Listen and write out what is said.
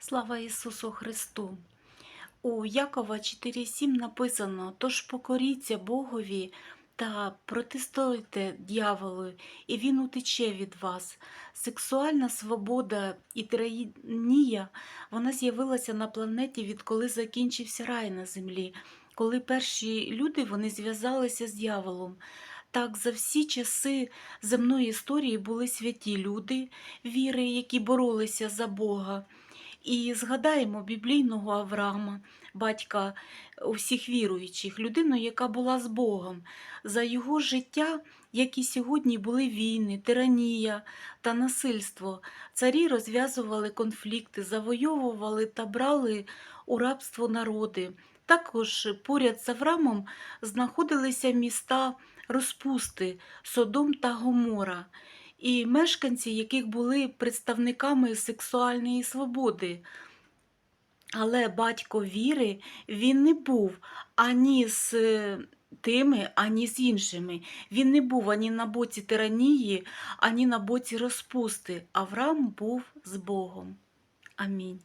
Слава Ісусу Христу! У Якова 4.7 написано: Тож покоріться Богові та протистойте дьяволу, і він утече від вас. Сексуальна свобода і тиранія вона з'явилася на планеті, відколи закінчився рай на землі, коли перші люди вони зв'язалися з дьяволом. Так, за всі часи земної історії були святі люди, віри, які боролися за Бога. І згадаємо біблійного Авраама, батька усіх віруючих, людину, яка була з Богом. За його життя, як і сьогодні, були війни, тиранія та насильство. Царі розв'язували конфлікти, завойовували та брали у рабство народи. Також поряд з Авраамом знаходилися міста розпусти Содом та Гомора і мешканці, яких були представниками сексуальної свободи. Але батько віри він не був ані з е, тими, ані з іншими. Він не був ані на боці тиранії, ані на боці розпусти. Авраам був з Богом. Амінь.